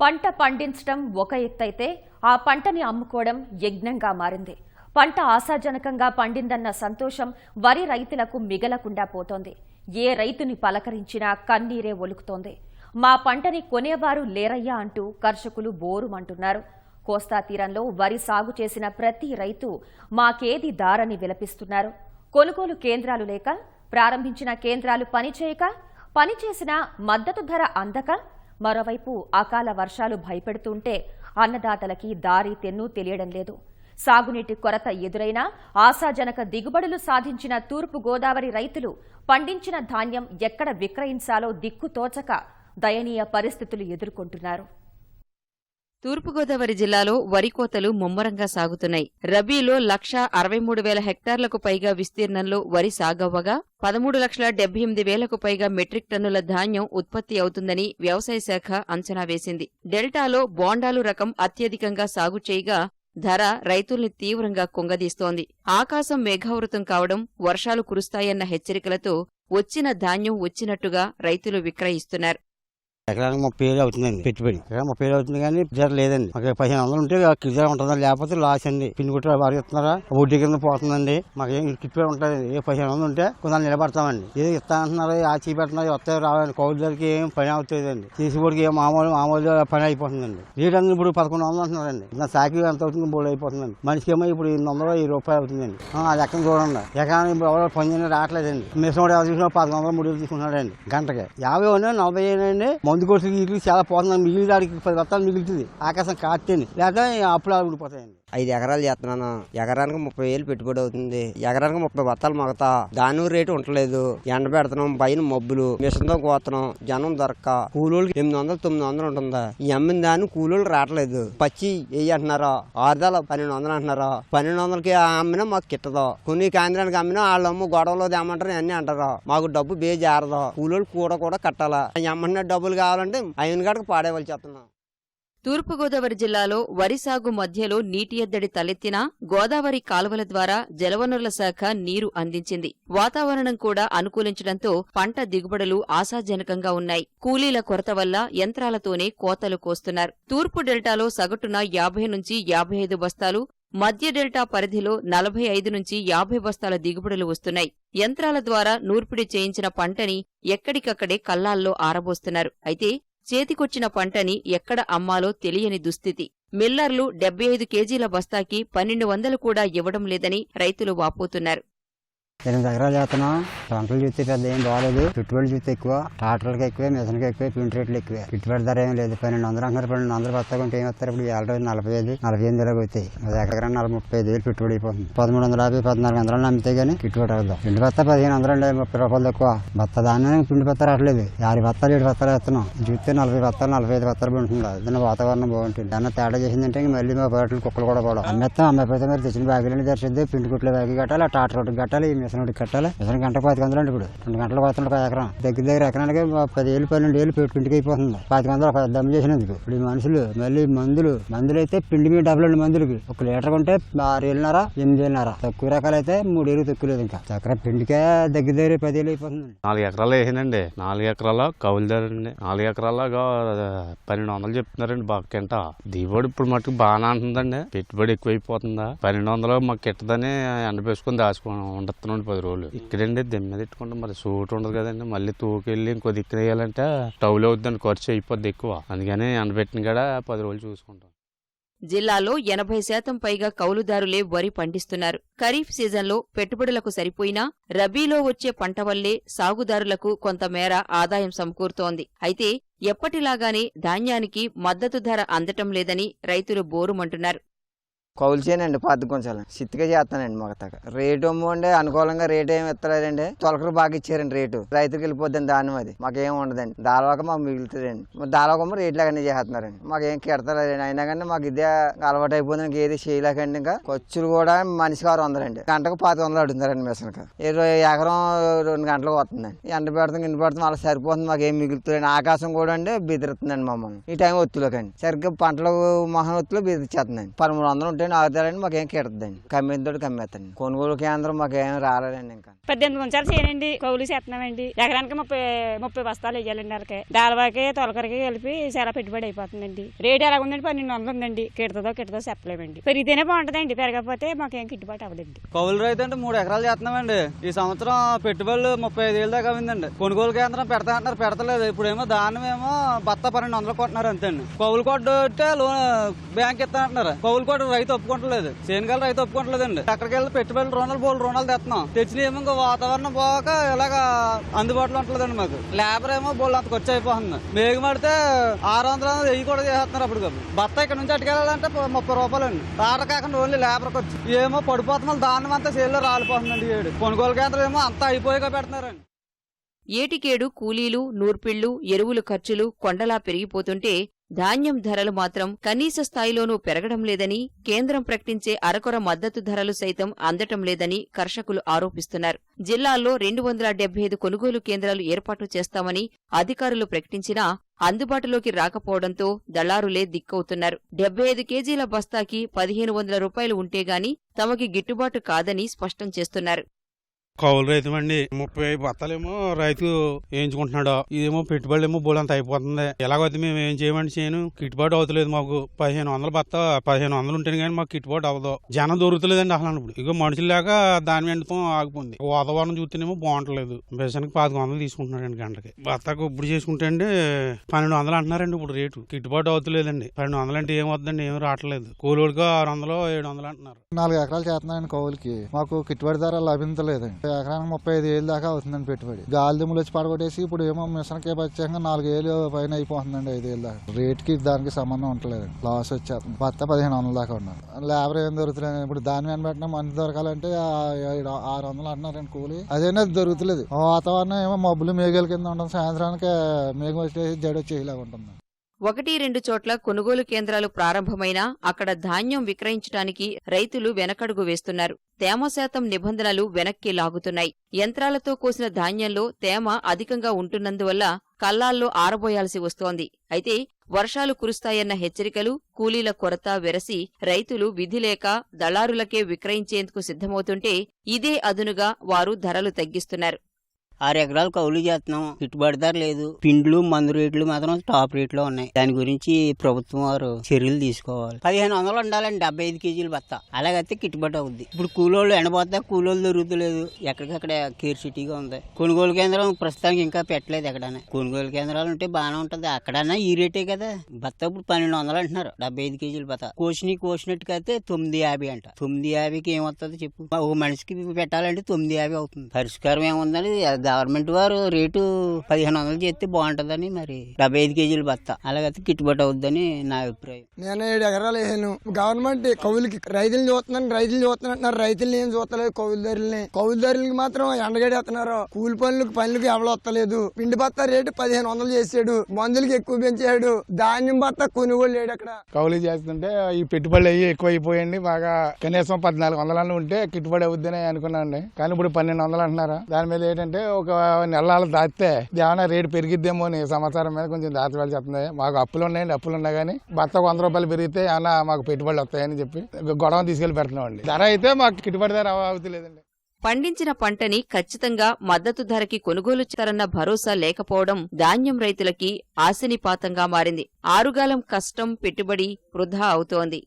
పంట పండించడం ఒక ఎత్తైతే ఆ పంటని అమ్ముకోవడం యజ్ఞంగా మారింది. పంట ఆశాజనకంగా పండిందన్న సంతోషం వరి రైతులకు మిగలకుండా పోతోంది. ఏ రైతుని పలకరించినా కన్నీరే ఒలుకుతోంది. మా పంటని కొనేవారు లేరయ్యా అంటూ కర్షకులు బోరుమంటున్నారు. కోస్తా తీరంలో వరి సాగు చేసిన ప్రతి రైతు మాకేది దారని విలపిస్తున్నారు. కొనుగోలు కేంద్రాలు లేక ప్రారంభించిన కేంద్రాలు పనిచేయక పనిచేసిన మద్దతు ధర అందక మరోవైపు అకాల వర్షాలు భయపెడుతుంటే అన్నదాతలకి దారి తెన్ను తెలియడం లేదు. సాగునీటి కొరత ఎదురైనా ఆశాజనక దిగుబడులు సాధించిన తూర్పు గోదావరి రైతులు పండించిన ధాన్యం ఎక్కడ విక్రయించాలో దిక్కుతోచక దయనీయ పరిస్థితులు ఎదుర్కొంటున్నారు. తూర్పుగోదావరి జిల్లాలో వరి కోతలు ముమ్మరంగా సాగుతున్నాయి. రబీలో లక్ష అరవై మూడు వేల హెక్టార్లకు పైగా విస్తీర్ణంలో వరి సాగవ్వగా పదమూడు లక్షల డెబ్బై ఎనిమిది వేలకు పైగా మెట్రిక్ టన్నుల ధాన్యం ఉత్పత్తి అవుతుందని వ్యవసాయ శాఖ అంచనా వేసింది. డెల్టాలో బోండాలు రకం అత్యధికంగా సాగు చేయగా ధర రైతుల్ని తీవ్రంగా కుంగదీస్తోంది. ఆకాశం మేఘావృతం కావడం వర్షాలు కురుస్తాయన్న హెచ్చరికలతో వచ్చిన ధాన్యం వచ్చినట్టుగా రైతులు విక్రయిస్తున్నారు. ఎకరానికి ముప్పై వేలు అవుతుందండి. పెట్టుబడి ఎకరా ముప్పై వేలు అవుతుంది కానీ ధర లేదండి. మాకు పదిహేను వందలు ఉంటే ధర ఉంటుందా లేకపోతే లాస్ అండి. పిన్ కుట్ట వారు ఇస్తున్నారా వడ్డీ కింద పోతుందండి. మాకు ఏం కిట్టుబడి ఉంటుంది ఏ పదిహేను వందలు ఉంటే కొంత నిలబడతామండి. ఏదో ఇస్తా అంటున్నారు ఆ చూపెడుతున్నారు వస్తాయి రావాలి కౌలు ధరకి ఏం పని అవుతుందండి తీసుబడికి ఏం మామూలు మామూలు పని అయిపోతుందండి. రేట్ అనేది ఇప్పుడు పదకొండు వందలు అంటున్నారండి. నా సాకి ఎంత అవుతుంది బోర్డు అయిపోతుందండి. మనిషికి ఏమో ఇప్పుడు ఎనిమిది వందలు వెయ్యి రూపాయలు అవుతుందండి. ఆ, అది ఎక్కడ చూడండి. ఎకరానికి ఇప్పుడు ఎవరో పని రావట్లేదండి. మిషన్ ఎవరు చూసినా పదకొండు వందలు మూడు వేలు తీసుకున్నాడండి గంటకి. యాభై ఉన్నాయి నలభై అయినాయండి మందు కొట్టి ఇట్లు చాలా పోతున్నాను మిగిలిన దానికి పది బత్తాలు మిగులుతుంది. ఆకాశం కాస్తేనే లేదా అప్పులు అలా ఐదు ఎకరాలు చేస్తున్నాను ఎకరానికి ముప్పై వేలు పెట్టుబడి అవుతుంది. ఎకరానికి ముప్పై బత్తాలు మగతా. దాని రేటు ఉండలేదు ఎండ పెడుతున్నాం పైన మబ్బులు. మిషన్తో కోతున్నాం జనం దొరక కూలోళ్ళకి ఎనిమిది వందలు తొమ్మిది వందలు ఉంటుందా? ఈ అమ్మిన దాన్ని కూలోళ్ళు రావట్లేదు. పచ్చి వెయ్యి అంటున్నారా? ఆరుదాల పన్నెండు వందలు అంటున్నారా? పన్నెండు వందలకి అమ్మినా మాకు కిట్టదు. కొన్ని కేంద్రానికి అమ్మినా వాళ్ళు అమ్ము గొడవలో తేమంటారు అన్ని అంటారు. మాకు డబ్బు బే జారదు కూలోళ్ళు కూడా కూడా కట్టాలా? అమ్మిన డబ్బులు కావాలంటే ఆయన కాడికి పాడేవాళ్ళు చేస్తున్నాం. తూర్పుగోదావరి జిల్లాలో వరి సాగు మధ్యలో నీటి ఎద్దడి తలెత్తినా గోదావరి కాలువల ద్వారా జలవనరుల శాఖ నీరు అందించింది. వాతావరణం కూడా అనుకూలించడంతో పంట దిగుబడులు ఆశాజనకంగా ఉన్నాయి. కూలీల కొరత వల్ల యంత్రాలతోనే కోతలు కోస్తున్నారు. తూర్పు డెల్టాలో సగటున యాభై నుంచి యాభై ఐదు బస్తాలు మధ్య డెల్టా పరిధిలో నలభై ఐదు నుంచి యాభై బస్తాల దిగుబడులు వస్తున్నాయి. యంత్రాల ద్వారా నూర్పిడి చేయించిన పంటని ఎక్కడికక్కడే కల్లాల్లో ఆరబోస్తున్నారు. అయితే చేతికొచ్చిన పంటని ఎక్కడ అమ్మాలో తెలియని దుస్థితి. మిల్లర్లు డెబ్బై ఐదు కేజీల బస్తాకి పన్నెండు వందలు కూడా ఇవ్వడం లేదని రైతులు వాపోతున్నారు. ఎనిమిది ఎకరాలు చేస్తున్నాం. పంటలు చూస్తే పెద్ద ఏం బాగాలేదు పెట్టుబడులు చూస్తే ఎక్కువ. ట్రాక్టర్కి ఎక్కువ మిషన్కి ఎక్కువ పిండి రేట్లు ఎక్కువ. పెట్టుబడి ధర ఏం లేదు. పన్నెండు వందలు అంటారు పన్నెండు వందలు బస్తా కొంటే ఏం వస్తారు ఇప్పుడు ఏళ్ళ రోజు నలభై ఐదు నలభై ఎనిమిది వేలకు అవుతాయి అది ఎకరా నలభై ముప్పై ఐదు వేలు పెట్టుబడి అయిపోతుంది. పదమూడు వందల యాభై పద్నాలుగు వందలు నమ్మితే కానీ పెట్టుబడి అవుతాం పిండి బత్తా పదిహేను వందలు అండి ముప్పై రూపాయలు తక్కువ. బత్త దాన్ని పిండి బత్త రావట్లేదు. యాభై బత్తాలు ఏడు బత్తాలు వేస్తున్నాం. చూస్తే నలభై బత్తాలు నలభై ఐదు బత్తాలు ఉంటుంది? ఏదైనా వాతావరణం బాగుంటుంది. దాన్ని తేడా చేసిందంటే అంటే మళ్ళీ మా బయటలు కుక్కలు కూడా పోవడం. అమ్మేస్తాం పోతే మరి తెచ్చిన బ్యాగులని తెరిచిద్ది పిండి కుట్ల బ్యాగ్ కట్టాలి ఆ టాటర్ ఒకటి కట్టాలి ఈ మిషన్ ఒకటి కట్టాలి? మిషన్ గంట పాతిక వందలు అండి ఇప్పుడు. రెండు గంటలు పోతుంది ఒక ఎకరం. దగ్గర దగ్గర ఎకరానికి పదివేలు పన్నెండు వేలు పిండికి అయిపోతుంది. పాతిక వందలు ఒక చేసినందుకు. ఇప్పుడు ఈ మనుషులు మళ్ళీ మందులు మందులు అయితే పిండి మీద డబ్బులు అండి మందులకి. ఒక లీటర్ కొంటే ఆరు వేలున్నర ఎనిమిది వేలున్నర తక్కువ రకాలు అయితే మూడు ఏళ్ళు తక్కువ లేదు ఇంకా. చక్కెర పిండికే దగ్గర దగ్గర పదివేలు అయిపోతుంది నాలుగు ఎకరాలు వేసిందండి. నాలుగు ఎకరాల కౌలు ధరండి నాలుగు ఎకరాల పన్నెండు వందలు చెప్తున్నారండి బాగా కింట. దిగుబడి ఇప్పుడు మటుకు బాగానే అంటుందండి. పెట్టుబడి ఎక్కువైపోతుందా? పన్నెండు వందలు మాకు కిట్టదని ఎండ వేసుకొని దాచుకొని ఉండొస్తున్నాండి పది రోజులు. ఇక్కడండి దిమ్మ తిట్టుకుంటే మరి సూట్ ఉండదు కదండి. మళ్ళీ తూకెళ్ళి ఇంకో దిక్కు వేయాలంటే టౌలు అవుతుందండి ఖర్చు అయిపోద్ది ఎక్కువ. అందుకని ఎండబెట్టిన కాడ పది రోజులు చూసుకుంటాం. జిల్లాలో ఎనభై శాతం పైగా కౌలుదారులే వరి పండిస్తున్నారు. ఖరీఫ్ సీజన్లో పెట్టుబడులకు సరిపోయినా రబీలో వచ్చే పంట వల్లే సాగుదారులకు కొంతమేర ఆదాయం సమకూరుతోంది. అయితే ఎప్పటిలాగానే ధాన్యానికి మద్దతు ధర అందటం లేదని రైతులు బోరుమంటున్నారు. కౌలు చేయనండి పద్దు కొంచెం. సిత్తిగా చేస్తానండి మొగతాక. రేటు అమ్మండి అనుకూలంగా రేటు ఏమి ఇస్తలేదండి తొలకరు బాగా ఇచ్చారండి రేటు. రైతుకి వెళ్ళిపోద్దండి దాని అది. మాకేం ఉండదండి. దాలవాక మాకు మిగులుతుందండి. మరి దాలవకమ్మ రేట్లు అన్నీ చేస్తున్నారండి. మాకేం కెడతలేదండి. అయినా కానీ మాకు ఇదే అలవాటు అయిపోతుంది ఏది చేయలేకండి ఇంకా. ఖర్చులు కూడా మనిషికి ఆరు వందలండి. గంటకు పాతి వందలు అడుగుతారండి మిషన్కి ఇరవై ఎకరం రెండు గంటలకు వస్తుందండి. ఎండ పెడతాం ఎండ పెడతాం అలా సరిపోతుంది మాకేం మిగులుతుందండి. ఆకాశం కూడా అండి బెదిరిస్తుందండి మమ్మల్ని. ఈ టైం ఒత్తులోకండి సరిగ్గా పంటలు మహన్ ఒత్తులో బెదిరిచ్చేస్తుందండి పదమూడు వందలు ఉంటే రేటు ఆగుతారండి మాకేం కిడదండి కమ్మేంతోటి కమ్మేస్తాండి కొనుగోలు కేంద్రం మాకేం రాలేదండి ఇంకా. పద్దెనిమిది గుంచాలు చేయనండి కౌలు చేస్తున్నామండి. ఎకరానికి ముప్పై ముప్పై బస్తాలు వేయాలండి వాళ్ళకి దాలవాకి తొలకరికి కలిపి చాలా పెట్టుబడి అయిపోతుందండి. రేట్ ఎలా ఉందండి పన్నెండు వందలు ఉందండి. కిడతదో కిడతో చెప్పలేమండి. పెరిగితేనే బాగుంటుందండి. పెరగకపోతే మాకేం గిట్టుబాటు అవ్వదండి. కౌలు రైతు అంటే మూడు ఎకరాలు చేస్తున్నామండి. ఈ సంవత్సరం పెట్టుబడులు ముప్పై ఐదు వేలు దాకా అయిందండి కొనుగోలు కేంద్రం పెడతా అంటున్నారు పెడతలేదు. ఇప్పుడేమో దానం ఏమో బత్త పన్నెండు వందలు కొట్టినారు అంతే అండి కౌలు కొట్టే లోన్ బ్యాంక్ ఇస్తా అంటున్నారు కౌలు కొట్టు రైతు ఒప్పుకుంటలేదు. శనిగాలు రైతు ఒప్పుకుంటలేదండి. ఎక్కడికి వెళ్ళి పెట్టుబడులు రుణాలు బోల్ రుణాలు తెస్తున్నాం తెచ్చిన ఏమో వాతావరణం పోక ఇలాగ అందుబాటులో ఉంటుందండి మాకు. లేబర్ ఏమో బోల్ అంత ఖర్చు అయిపోతుంది. మేఘ పడితే ఆరు వందలు వెయ్యి కూడా చేస్తున్నారు అప్పుడు బత్త ఇక్కడ నుంచి అటుకెళ్ళాలంటే ముప్పై రూపాయలు అండి. తాట కాకుండా ఓన్లీ లేబర్ ఖర్చు ఏమో పడిపోతున్నాం దాన్ని అంతా సేల్లో రాలిపోతుందండి ఏడు కొనుగోలు కేంద్రం ఏమో అంతా అయిపోయాక పెడుతున్నారండి. ఏటికేడు కూలీలు నూర్పిళ్ళు ఎరువులు ఖర్చులు కొండలా పెరిగిపోతుంటే ధాన్యం ధరలు మాత్రం కనీస స్థాయిలోనూ పెరగడం లేదని కేంద్రం ప్రకటించే అరకొర మద్దతు ధరలు సైతం అందటం లేదని కర్షకులు ఆరోపిస్తున్నారు. జిల్లాల్లో రెండు వందల డెబ్బై ఐదు కొనుగోలు కేంద్రాలు ఏర్పాటు చేస్తామని అధికారులు ప్రకటించినా అందుబాటులోకి రాకపోవడంతో దళారులే దిక్కవుతున్నారు. డెబ్బై ఐదు కేజీల బస్తాకి పదిహేను వందల రూపాయలు ఉంటేగాని తమకి గిట్టుబాటు కాదని స్పష్టం చేస్తున్నారు. కౌలు రైతు అండి. ముప్పై బత్తాలేమో రైతు వేయించుకుంటున్నాడు. ఇదేమో పెట్టుబడి ఏమో బోలంత అయిపోతుంది. ఎలాగైతే మేము ఏం చేయమని చేయను. కిట్టుబాటు అవుతలేదు మాకు. పదిహేను వందల బత్త పదిహేను వందలు ఉంటేనే కానీ మాకు కిట్టుబాటు అవ్వదు. జనం దొరుకుతలేదండి అసలు ఇప్పుడు ఇక మనుషులు లేక దాని వెంటతో ఆగిపోయింది. వాతావరణం చూస్తేనేమో బాగుంటలేదు. బెసనికి పాతిక వందలు తీసుకుంటున్నాడండి గంటకి. బత్తాకు ఇప్పుడు చేసుకుంటే అండి పన్నెండు వందలు అంటున్నారండి ఇప్పుడు రేటు. కిట్టుబాటు అవుతలేదండి. పన్నెండు వందలు అంటే ఏం వద్దండి ఏం రావట్లేదు. కూలోడికి ఆరు వందలు ఏడు వందలు అంటున్నారు. నాలుగు ఎకరాలు చేస్తున్నాయండి కౌలుకి. మాకు కిట్టుబాటు ధర లభించలేదండి ఎకరానికి ముప్పై ఐదు వేలు దాకా అవుతుందండి పెట్టుబడి. గాలి దుమ్ములు వచ్చి పడగొట్టేసి ఇప్పుడు ఏమో మిషన్కి ప్రత్యేకంగా నాలుగు వేలు పైన అయిపోతుందండి ఐదు వేలు దాకా. రేట్కి దానికి సంబంధం ఉండలేదు లాస్ వచ్చేస్తుంది. భర్త పదిహేను వందల దాకా ఉన్నారు లేబర్ ఏం దొరుకుతుంది ఇప్పుడు దాని మీద పెట్టినా మంది దొరకాలంటే ఏడు ఆరు వందలు అంటున్నారండి కూలి. అదేనా దొరుకుతలేదు. వాతావరణం ఏమో మబ్బులు మేఘాల కింద ఉంటుంది సాయంత్రానికి మేఘం వచ్చేసి జడ వచ్చేలాగా ఉంటుంది ఒకటి రెండు చోట్ల కొనుగోలు కేంద్రాలు ప్రారంభమైనా అక్కడ ధాన్యం విక్రయించడానికి రైతులు వెనకడుగు వేస్తున్నారు. తేమ శాతం నిబంధనలు వెనక్కి లాగుతున్నాయి. యంత్రాలతో కోసిన ధాన్యంలో తేమ అధికంగా ఉంటున్నందువల్ల కల్లాల్లో ఆరబోయాల్సి వస్తోంది. అయితే వర్షాలు కురుస్తాయన్న హెచ్చరికలు కూలీల కొరత వెరసి రైతులు విధిలేక దళారులకే విక్రయించేందుకు సిద్ధమవుతుంటే ఇదే అదునుగా వారు ధరలు తగ్గిస్తున్నారు. ఆరు ఎకరాలు కౌలు చేస్తున్నాం. గిట్టుబాటు ధర లేదు. పిండ్లు మందు రేట్లు మాత్రం టాప్ రేట్లో ఉన్నాయి. దాని గురించి ప్రభుత్వం వారు చర్యలు తీసుకోవాలి. పదిహేను వందలు ఉండాలండి. డెబ్బై ఐదు కేజీలు బత్త. అలాగైతే గిట్టుబాటు అవుద్ది. ఇప్పుడు కూలోళ్ళు ఎండబోతే కూలోళ్ళు దొరుకుతలేదు. ఎక్కడికక్కడ కేర్ సిటీగా ఉంది. కొనుగోలు కేంద్రం ప్రస్తుతానికి ఇంకా పెట్టలేదు ఎక్కడనే. కొనుగోలు కేంద్రాలు ఉంటే బాగానే ఉంటుంది. అక్కడన్నా ఈ రేటే కదా. బత్త ఇప్పుడు పన్నెండు వందలు అంటున్నారు. డెబ్బై ఐదు కేజీలు బత్త. కోసిని కోసినట్టుకైతే తొమ్మిది యాభై అంట. తొమ్మిది యాభైకి ఏమవుతుంది చెప్పు. ఒక మనిషికి పెట్టాలంటే తొమ్మిది యాభై అవుతుంది. పరిష్కారం ఏముందని గవర్నమెంట్ వారు రేటు పదిహేను వందలు చేస్తే బాగుంటుందని మరి డెబ్బై ఐదు కేజీలు బత్త. అలాగైతే గిట్టుబాటు అవుద్దని నా అభిప్రాయం. నేను ఏడు ఎకరాలు వేసాను. గవర్నమెంట్ కౌలుకి రైతులు చూస్తున్నాను రైతులు చూస్తున్నారు అంటున్నారు. రైతులు ఏం చూస్తలేదు? కౌలుదారుల్ని కౌలుదారులకి మాత్రం ఎండగడేస్తున్నారు. కూలి పనులకు పనులకు ఎవరు వస్తలేదు. పిండి బత్త రేటు పదిహేను వందలు చేసాడు. మందులకి ఎక్కువ పెంచాడు. ధాన్యం బత్త కొనుగోలు లేడు అక్కడ. కౌలు చేస్తుంటే ఈ పెట్టుబడులు అయ్యి ఎక్కువ అయిపోయండి బాగా కనీసం పద్నాలుగు వందలన్న ఉంటే గిట్టుబడి అవుద్దని అనుకున్నానండి. కానీ ఇప్పుడు పన్నెండు వందలు అంటున్నారు? దాని మీద ఏంటంటే ఒక నెలలు దాటితే ఏమైనా రేటు పెరిగిద్దేమో అని సమాచారం మీద కొంచెం దాచవలసి వస్తుంది మాకు అప్పులు ఉన్నాయండి అప్పులు ఉన్నా కానీ భర్త వంద రూపాయలు పెరిగితే ఏమైనా మాకు పెట్టుబడులు వస్తాయని చెప్పి గొడవ తీసుకెళ్ళి పెడుతున్నామండి. ధర అయితే మాకు గిట్టుబడి ధర అవుతలేదండి పండించిన పంటని ఖచ్చితంగా మద్దతు ధరకి కొనుగోలు చేస్తారన్న భరోసా లేకపోవడం ధాన్యం రైతులకి ఆశనిపాతంగా మారింది. ఆరుగాలం కష్టం పెట్టుబడి వృధా అవుతోంది.